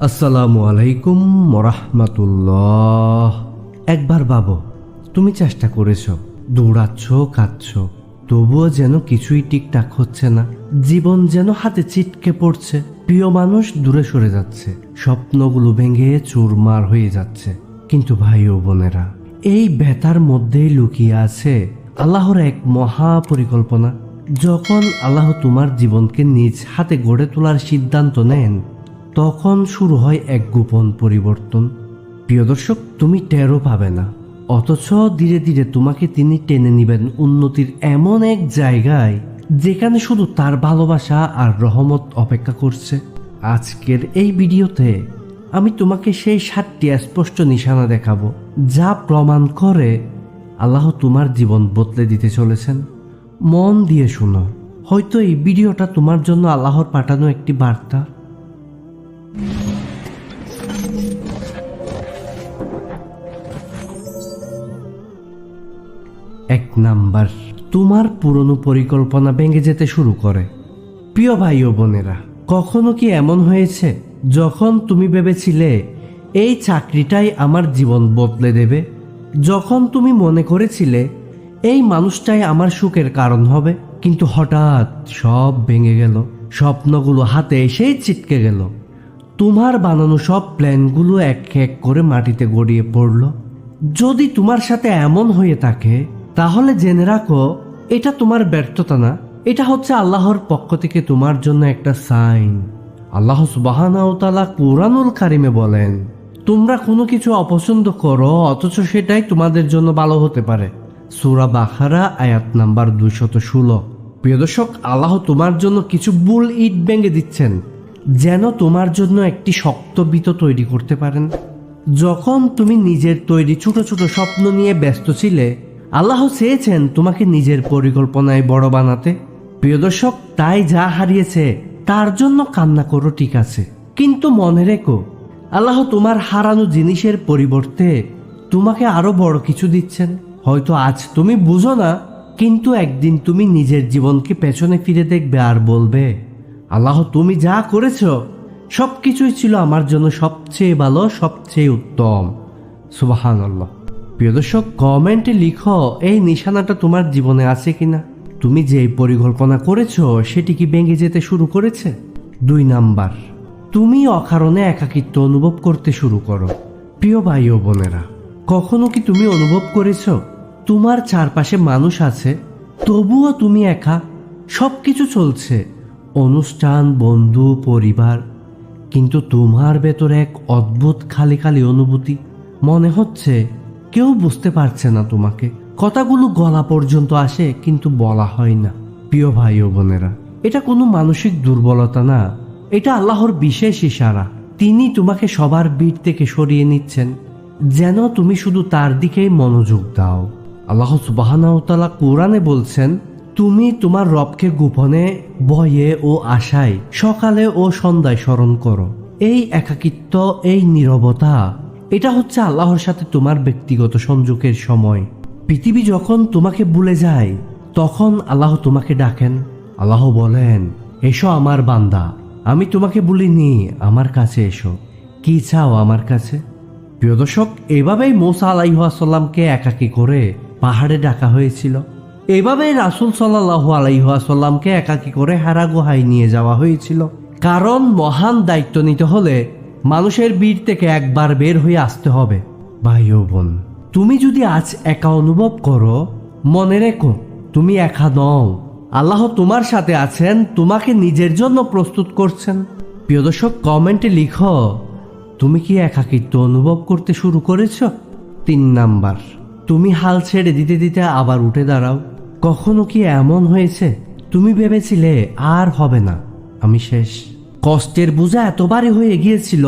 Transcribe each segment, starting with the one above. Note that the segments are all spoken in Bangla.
আসসালামু আলাইকুম রহমতুল্লাহ একবার বাবু তুমি চেষ্টা করেছ দৌড়াচ্ছ কাঁদছ তবুও যেন কিছুই ঠিকঠাক হচ্ছে না জীবন যেন হাতে চিটকে পড়ছে প্রিয় মানুষ দূরে সরে যাচ্ছে স্বপ্নগুলো ভেঙে চুরমার হয়ে যাচ্ছে কিন্তু ভাই ও বোনেরা এই ব্যথার মধ্যেই লুকিয়ে আছে আল্লাহর এক মহা পরিকল্পনা যখন আল্লাহ তোমার জীবনকে নিজ হাতে গড়ে তোলার সিদ্ধান্ত নেন, তখন শুরু হয় এক গোপন পরিবর্তন। প্রিয় দর্শক, তুমি টেরও পাবে না। অথচ ধীরে ধীরে তোমাকে তিনি টেনে নেবেন উন্নতির এমন এক জায়গায়, যেখানে শুধু তার ভালোবাসা আর রহমত অপেক্ষা করছে। আজকের এই ভিডিওতে আমি তোমাকে সেই সাতটি স্পষ্ট নিশানা দেখাবো, যা প্রমাণ করে আল্লাহ তোমার জীবন বদলে দিতে চলেছেন। মন দিয়ে শোনো। হয়তো এই ভিডিওটা তোমার জন্য আল্লাহর পাঠানো একটি বার্তা। এক নাম্বার, তোমার পুরনো পরিকল্পনা ভেঙে যেতে শুরু করে। প্রিয় ভাই ও বোনেরা, কখনো কি এমন হয়েছে যখন তুমি ভেবেছিলে এই চাকরিটাই আমার জীবন বদলে দেবে? যখন তুমি মনে করেছিলে এই মানুষটাই আমার সুখের কারণ হবে। কিন্তু হঠাৎ সব ভেঙে গেল। স্বপ্নগুলো হাতে এসেই ছিটকে গেল। তোমার বানানো সব প্ল্যানগুলো এক এক করে মাটিতে গড়িয়ে পড়ল। যদি তোমার সাথে এমন হয়ে থাকে, তাহলে জেনে রাখো, এটা তোমার ব্যর্থতা না। এটা হচ্ছে আল্লাহর পক্ষ থেকে তোমার জন্য একটা সাইন। আল্লাহ সুবাহানাউতালা কোরআনুল কারিমে বলেন, তোমরা কোনো কিছু অপছন্দ করো, অথচ সেটাই তোমাদের জন্য ভালো হতে পারে। সুরা বাখারা, আয়াত নাম্বার দুইশত ষোলো। প্রিয় দর্শক, আল্লাহ তোমার জন্য কিছু বুল ইট ভেঙে দিচ্ছেন, যেন তোমার জন্য একটি শক্ত বিত তৈরি করতে পারেন। যখন তুমি নিজের তৈরি ছোট ছোট স্বপ্ন নিয়ে ব্যস্ত ছিলে, আল্লাহ চেয়েছেন তোমাকে নিজের পরিকল্পনায় বড় বানাতে। প্রিয় দর্শক, তাই যা হারিয়েছে, তার জন্য কান্না করো ঠিক আছে। কিন্তু মনে রেখো, আল্লাহ তোমার হারানো জিনিসের পরিবর্তে তোমাকে আরও বড় কিছু দিচ্ছেন। হয়তো আজ তুমি বুঝো না, কিন্তু একদিন তুমি নিজের জীবনকে পেছনে ফিরে দেখবে আর বলবে, আল্লাহ, তুমি যা করেছ সব কিছুই ছিল আমার জন্য সবচেয়ে ভালো, সবচেয়ে উত্তম। সুবাহান আল্লাহ প্রিয় দর্শক, কমেন্টে লিখো, এই নিশানাটা তোমার জীবনে আছে কিনা? তুমি যে পরিকল্পনা করেছ, সেটি কি ভেঙে যেতে শুরু করেছে? দুই নাম্বার, তুমি অকারণে একাকিত্ব অনুভব করতে শুরু করো। প্রিয় ভাই ও বোনেরা কখনো কি তুমি অনুভব করেছ, তোমার চারপাশে মানুষ আছে, তবুও তুমি একা সব কিছু চলছে, অনুষ্ঠান, বন্ধু, পরিবার, কিন্তু তোমার ভেতরে এক অদ্ভুত খালি খালি অনুভূতি, মনে হচ্ছে কেউ বুঝতে পারছে না তোমাকে। কথাগুলো গলা পর্যন্ত আসে, কিন্তু বলা হয় না। প্রিয় ভাই ও বোনেরা, এটা কোনো মানসিক দুর্বলতা না, এটা আল্লাহর বিশেষ ইশারা। তিনি তোমাকে সবার ভিড় থেকে সরিয়ে নিচ্ছেন। যেন তুমি শুধু তার দিকেই মনোযোগ দাও। আল্লাহ সুবাহানাউতালা কোরআনে বলছেন, তুমি তোমার রবকে গোপনে, ভয়ে ও আশায় সকালে ও সন্ধ্যায় স্মরণ করো। এই একাকিত্ব, এই নীরবতা, এটা হচ্ছে আল্লাহর সাথে তোমার ব্যক্তিগত সংযোগের সময়। পৃথিবী যখন তোমাকে ভুলে যায়, তখন আল্লাহ তোমাকে ডাকেন। আল্লাহ বলেন, এসো আমার বান্দা, আমি তোমাকে বলিনি, আমার কাছে এসো। কি চাও আমার কাছে? প্রিয় দর্শক, এভাবেই মোসা আলাইহাসাল্লামকে একাকি করে পাহাড়ে ডাকা হয়েছিল। এভাবেই রাসুল সাল্লাহ আলাইহাসাল্লামকে একাকি করে হারা গুহায় নিয়ে যাওয়া হয়েছিল। কারণ মহান দায়িত্ব নিতে হলে মানুষের বীর থেকে একবার বের হয়ে আসতে হবে। ভাই ও বোন, তুমি যদি আজ একা অনুভব করো, মনে রেখো, তুমি একা নও। আল্লাহ তোমার সাথে আছেন, তোমাকে নিজের জন্য প্রস্তুত করছেন। প্রিয় দর্শক, কমেন্টে লিখো তুমি কি একাকিত্ব অনুভব করতে শুরু করেছ? তিন নাম্বার, তুমি হাল ছেড়ে দিতে দিতে আবার উঠে দাঁড়াও। কখনো কি এমন হয়েছে? তুমি ভেবেছিলে আর হবে না। আমি শেষ। কষ্টের বোঝা এতবারই হয়ে গিয়েছিল,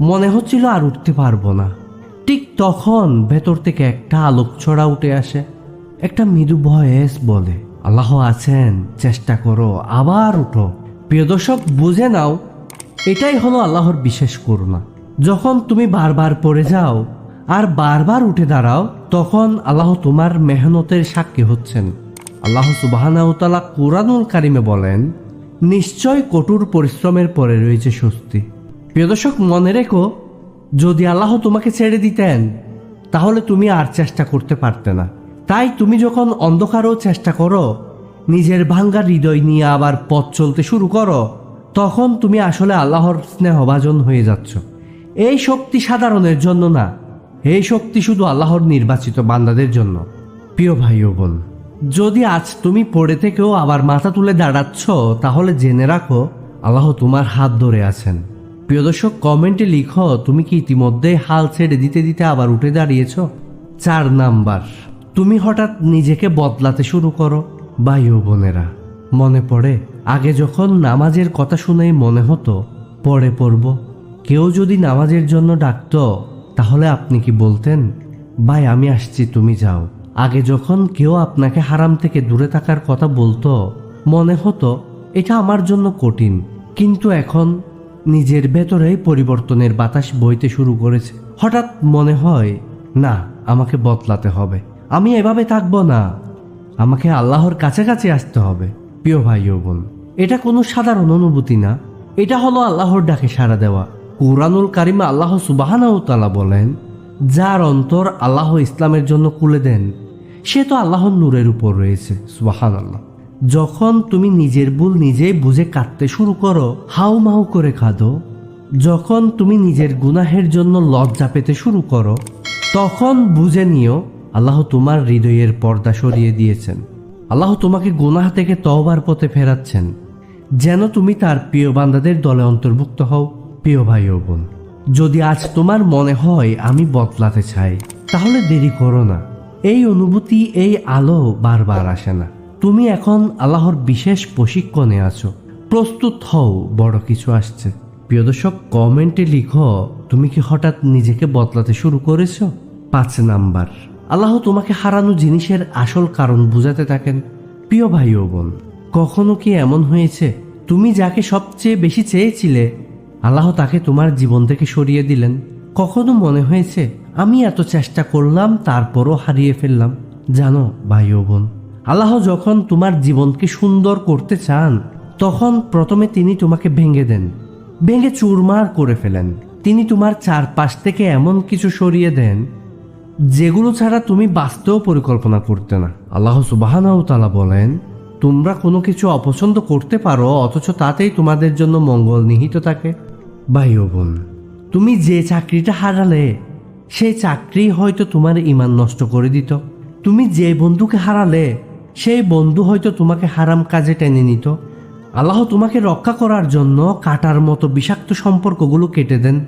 মনে হচ্ছিল আর উঠতে পারব না। ঠিক তখন ভেতর থেকে একটা আলোক ছড়া উঠে আসে। একটা মৃদু ভয়েস বলে, আল্লাহ আছেন, চেষ্টা করো, আবার উঠো। প্রিয় দর্শক, বুঝে নাও, এটাই হলো আল্লাহর বিশেষ করুণা। যখন তুমি বারবার পড়ে যাও আর বারবার উঠে দাঁড়াও, তখন আল্লাহ তোমার মেহনতের সাক্ষী হচ্ছেন। আল্লাহ সুবাহানাউতালা কুরআনুল কারিমে বলেন, নিশ্চয় কঠোর পরিশ্রমের পরে রয়েছে স্বস্তি। প্রিয় দর্শক, মনে রেখো, যদি আল্লাহ তোমাকে ছেড়ে দিতেন, তাহলে তুমি আর চেষ্টা করতে পারতে না। তাই তুমি যখন অন্ধকারও চেষ্টা করো, নিজের ভাঙ্গা হৃদয় নিয়ে আবার পথ চলতে শুরু করো, তখন তুমি আসলে আল্লাহর স্নেহভাজন হয়ে যাচ্ছ। এই শক্তি সাধারণের জন্য না। এই শক্তি শুধু আল্লাহর নির্বাচিত বান্দাদের জন্য। প্রিয় ভাই ও বোন, যদি আজ তুমি পড়ে থেকেও আবার মাথা তুলে দাঁড়াচ্ছ, তাহলে জেনে রাখো, আল্লাহ তোমার হাত ধরে আছেন। প্রিয় দর্শক, কমেন্টে লিখো, তুমি কি ইতিমধ্যে হাল ছেড়ে দিতে দিতে আবার উঠে দাঁড়িয়েছ? চার নাম্বার, তুমি হঠাৎ নিজেকে বদলাতে শুরু করো, ভাই ও বোনেরা। মনে পড়ে, আগে যখন নামাজের কথা শুনেই মনে হতো, পরে পড়ব। কেউ যদি নামাজের জন্য ডাকতো, তাহলে আপনি কি বলতেন, ভাই, আমি আসছি, তুমি যাও। আগে যখন কেউ আপনাকে হারাম থেকে দূরে থাকার কথা বলতো, মনে হতো, এটা আমার জন্য কঠিন। কিন্তু এখন নিজের ভেতরেই পরিবর্তনের বাতাস বইতে শুরু করেছে। হঠাৎ মনে হয়, না, আমাকে বদলাতে হবে। আমি এভাবে থাকব না। আমাকে আল্লাহর কাছাকাছি আসতে হবে। প্রিয় ভাই ও বোন, এটা কোনো সাধারণ অনুভূতি না। এটা হলো আল্লাহর ডাকে সাড়া দেওয়া। কুরআনুল কারিমা আল্লাহ সুবাহানাউ তালা বলেন, যার অন্তর আল্লাহ ইসলামের জন্য খুলে দেন, সে তো আল্লাহর নূরের উপর রয়েছে সুবাহান আল্লাহ যখন তুমি নিজের ভুল নিজেই বুঝে কাঁদতে শুরু করো, হাউ মাউ করে কাঁদো। যখন তুমি নিজের গুনাহের জন্য লজ্জা পেতে শুরু করো, তখন বুঝে নিও, আল্লাহ তোমার হৃদয়ের পর্দা সরিয়ে দিয়েছেন। আল্লাহ তোমাকে গুনাহ থেকে তওবার পথে ফেরাচ্ছেন। যেন তুমি তার প্রিয় বান্দাদের দলে অন্তর্ভুক্ত হও। প্রিয় ভাই ও বোন, যদি আজ তোমার মনে হয় আমি বদলাতে চাই, তাহলে দেরি করো না। এই অনুভূতি, এই আলো বারবার আসে না। তুমি এখন আল্লাহর বিশেষ প্রশিক্ষণে আছো। প্রস্তুত হও, বড় কিছু আসছে। প্রিয় দর্শক, কমেন্টে লিখো, তুমি কি হঠাৎ নিজেকে বদলাতে শুরু করেছ? পাঁচ নাম্বার, আল্লাহ তোমাকে হারানো জিনিসের আসল কারণ বুঝাতে থাকেন। প্রিয় ভাই ও বোন, কখনো কি এমন হয়েছে? তুমি যাকে সবচেয়ে বেশি চেয়েছিলে আল্লাহ তাকে তোমার জীবন থেকে সরিয়ে দিলেন। কখনো মনে হয়েছে, আমি এত চেষ্টা করলাম, তারপরও হারিয়ে ফেললাম। জানো, ভাই ও বোন, আল্লাহ যখন তোমার জীবনকে সুন্দর করতে চান, তখন প্রথমে তিনি তোমাকে ভেঙে দেন, ভেঙে চুরমার করে ফেলেন। তিনি তোমার চারপাশ থেকে এমন কিছু সরিয়ে দেন, যেগুলো ছাড়া তুমি বাঁচতেও পরিকল্পনা করতে না। আল্লাহ সুবাহানাউ তালা বলেন, তোমরা কোনো কিছু অপছন্দ করতে পারো, অথচ তাতেই তোমাদের জন্য মঙ্গল নিহিত থাকে। ভাই বোন, তুমি যে চাকরিটা হারালে, সেই চাকরি হয়তো তোমার ইমান নষ্ট করে দিত। তুমি যে বন্ধুকে হারালে, সেই বন্ধু হয়তো তোমাকে হারাম কাজে টেনে নিত। আল্লাহ তোমাকে রক্ষা করার জন্য কাটার মতো বিষাক্ত সম্পর্কগুলো কেটে দেন।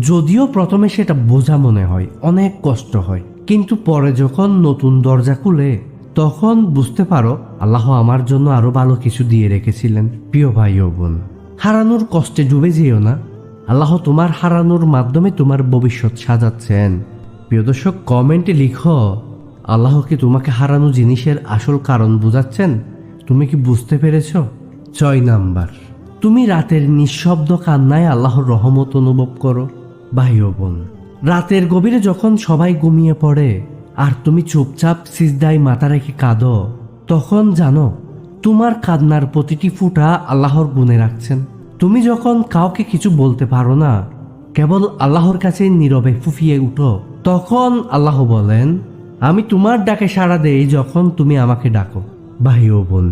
যদিও প্রথমে সেটা বোঝা মনে হয়, অনেক কষ্ট হয়। কিন্তু পরে যখন নতুন দরজা খুলে, তখন বুঝতে পারো, আল্লাহ আমার জন্য আরও ভালো কিছু দিয়ে রেখেছিলেন। প্রিয় ভাই ও বোন হারানোর কষ্টে ডুবে যেও না। আল্লাহ তোমার হারানোর মাধ্যমে তোমার ভবিষ্যৎ সাজাচ্ছেন। প্রিয় দর্শক, কমেন্টে লিখো, আল্লাহ কি তোমাকে হারানো জিনিসের আসল কারণ বুঝাচ্ছেন? তুমি কি বুঝতে পেরেছ? ছয় নাম্বার, তুমি রাতের নিঃশব্দ কান্নায় আল্লাহর রহমত অনুভব করো। ভাই বোন, রাতের গভীরে যখন সবাই ঘুমিয়ে পড়ে আর তুমি চুপচাপ সিজদায় মাথা রেখে কাঁদো, তখন জানো তোমার কান্নার প্রতিটি ফুটা আল্লাহর গুণে রাখছেন। তুমি যখন কাউকে কিছু বলতে পারো না, কেবল আল্লাহর কাছে নীরবে ফুফিয়ে উঠো, তখন আল্লাহ বলেন, আমি তোমার ডাকে সাড়া দেই যখন তুমি আমাকে ডাকো। ভাই ও বোন,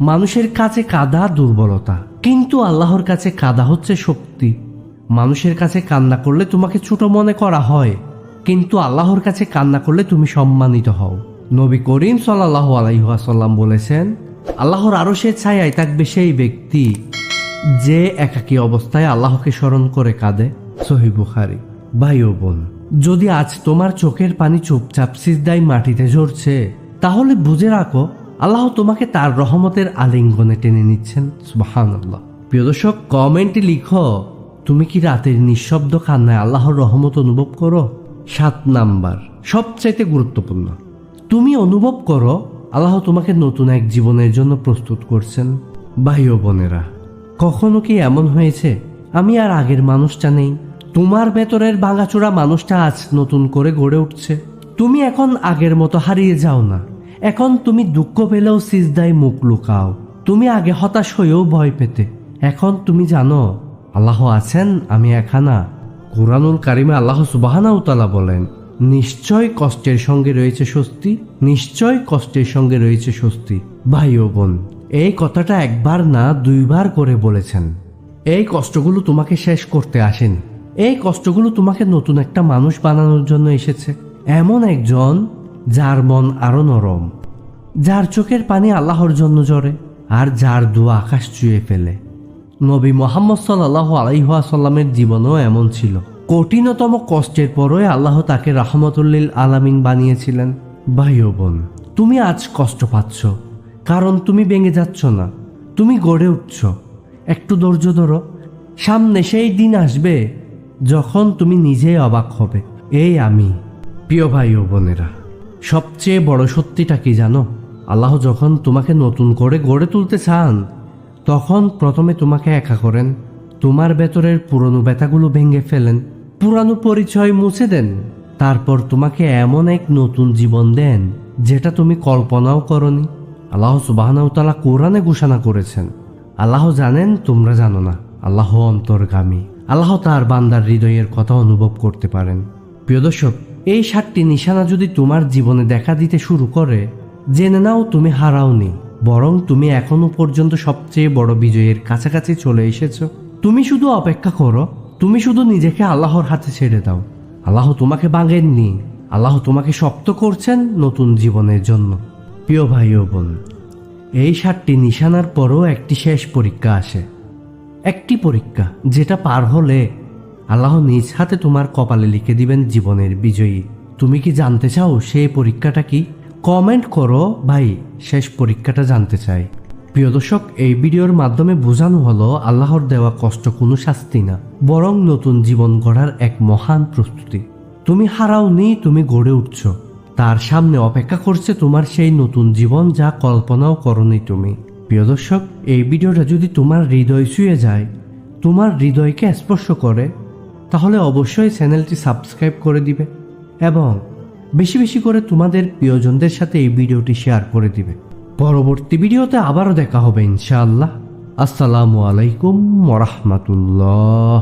মানুষের কাছে কাদা দুর্বলতা, কিন্তু আল্লাহর কাছে কাদা হচ্ছে শক্তি। মানুষের কাছে কান্না করলে তোমাকে ছোট মনে করা হয়, কিন্তু আল্লাহর কাছে কান্না করলে তুমি সম্মানিত হও। নবী করিম সাল্লাহ আলাইহাসাল্লাম বলেছেন আল্লাহর আরও সে ছায়ায় থাকবে সেই ব্যক্তি যে একাকী অবস্থায় আল্লাহকে স্মরণ করে কাঁদে। সহি বুখারি। ভাই ও বোন, যদি আজ তোমার চোখের পানি চুপচাপ সিজদাই মাটিতে ঝরছে, তাহলে বুঝে রাখো, আল্লাহ তোমাকে তার রহমতের আলিঙ্গনে টেনে নিচ্ছেন। সুবাহান আল্লাহ প্রিয় দর্শক, কমেন্টে লিখো, তুমি কি রাতের নিঃশব্দ কান্নায় আল্লাহর রহমত অনুভব করো? সাত নাম্বার, সবচাইতে গুরুত্বপূর্ণ, তুমি অনুভব করো আল্লাহ তোমাকে নতুন এক জীবনের জন্য প্রস্তুত করছেন, ভাই ও বোনেরা। কখনো কি এমন হয়েছে? আমি আর আগের মানুষটা নেই। তোমার ভেতরের ভাঙাচোরা মানুষটা আজ নতুন করে গড়ে উঠছে। তুমি এখন আগের মতো হারিয়ে যাও না। এখন তুমি দুঃখ পেলেও সিজদায় মুখ লুকাও। তুমি আগে হতাশ হয়েও ভয় পেতে। এখন তুমি জানো, আল্লাহ আছেন, আমি এখানা কোরআনুল কারিমে আল্লাহ সুবাহানা উতালা বলেন নিশ্চয় কষ্টের সঙ্গে রয়েছে স্বস্তি, নিশ্চয় কষ্টের সঙ্গে রয়েছে স্বস্তি। ভাই ও বোন, এই কথাটা একবার না দুইবার করে বলেছেন। এই কষ্টগুলো তোমাকে শেষ করতে আসেনি। এই কষ্টগুলো তোমাকে নতুন একটা মানুষ বানানোর জন্য এসেছে। এমন একজন যার মন আরও নরম, যার চোখের পানি আল্লাহর জন্য জরে আর যার দোয়া আকাশ চুয়ে ফেলে। নবী মোহাম্মদ সাল্লাহ আলাইহাসাল্লামের জীবনও এমন ছিল। কঠিনতম কষ্টের পরই আল্লাহ তাকে রাহমতুল্লিল আলামিন বানিয়েছিলেন। ভাই বোন, তুমি আজ কষ্ট পাচ্ছ, কারণ তুমি ভেঙে যাচ্ছ না, তুমি গড়ে উঠছ। একটু ধৈর্য ধরো, সামনে সেই দিন আসবে যখন তুমি নিজেই অবাক হবে। এই আমি, প্রিয় ভাই ও বোনেরা, সবচেয়ে বড় সত্যিটা কি জানো? আল্লাহ যখন তোমাকে নতুন করে গড়ে তুলতে চান, তখন প্রথমে তোমাকে একা করেন, তোমার ভেতরের পুরনো ব্যথাগুলো ভেঙে ফেলেন। পুরানো পরিচয় মুছে দেন। তারপর তোমাকে এমন এক নতুন জীবন দেন, যেটা তুমি কল্পনাও করনি। আল্লাহ সুবাহনাউতালা কোরআনে ঘোষণা করেছেন, আল্লাহ জানেন, তোমরা জানো না। আল্লাহ অন্তর্গামী। আল্লাহ তার বান্দার হৃদয়ের কথা অনুভব করতে পারেন। প্রিয় দর্শক, এই সাতটি নিশানা যদি তোমার জীবনে দেখা দিতে শুরু করে, জেনে নাও তুমি হারাওনি, বরং তুমি এখনও পর্যন্ত সবচেয়ে বড় বিজয়ের কাছাকাছি চলে এসেছ। তুমি শুধু অপেক্ষা করো তুমি শুধু নিজেকে আল্লাহর হাতে ছেড়ে দাও। আল্লাহ তোমাকে বাঁধেননি আল্লাহ তোমাকে শক্ত করছেন নতুন জীবনের জন্য। প্রিয় ভাই ও বোন, এই সাতটি নিশানার পরও একটি শেষ পরীক্ষা আসে। একটি পরীক্ষা যেটা পার হলে আল্লাহ নিজ হাতে তোমার কপালে লিখে দিবেন জীবনের বিজয়ী। তুমি কি জানতে চাও সেই পরীক্ষাটা কি? কমেন্ট করো ভাই, শেষ পরীক্ষাটা জানতে চাই। প্রিয় দর্শক, এই ভিডিওর মাধ্যমে বোঝানো হলো আল্লাহর দেওয়া কষ্ট কোনো শাস্তি না, বরং নতুন জীবন গড়ার এক মহান প্রস্তুতি। তুমি হারাও হারাওনি, তুমি গড়ে উঠছ। তার সামনে অপেক্ষা করছে তোমার সেই নতুন জীবন যা কল্পনাও করনি তুমি। প্রিয় দর্শক, এই ভিডিওটা যদি তোমার হৃদয় ছুঁয়ে যায়, তোমার হৃদয়কে স্পর্শ করে, তাহলে অবশ্যই চ্যানেলটি সাবস্ক্রাইব করে দিবে এবং বেশি বেশি করে তোমাদের প্রিয়জনদের সাথে এই ভিডিওটি শেয়ার করে দিবে। পরবর্তী ভিডিওতে আবারও দেখা হবে ইনশাআল্লাহ। আসসালামু আলাইকুম ওরহমতুল্লাহ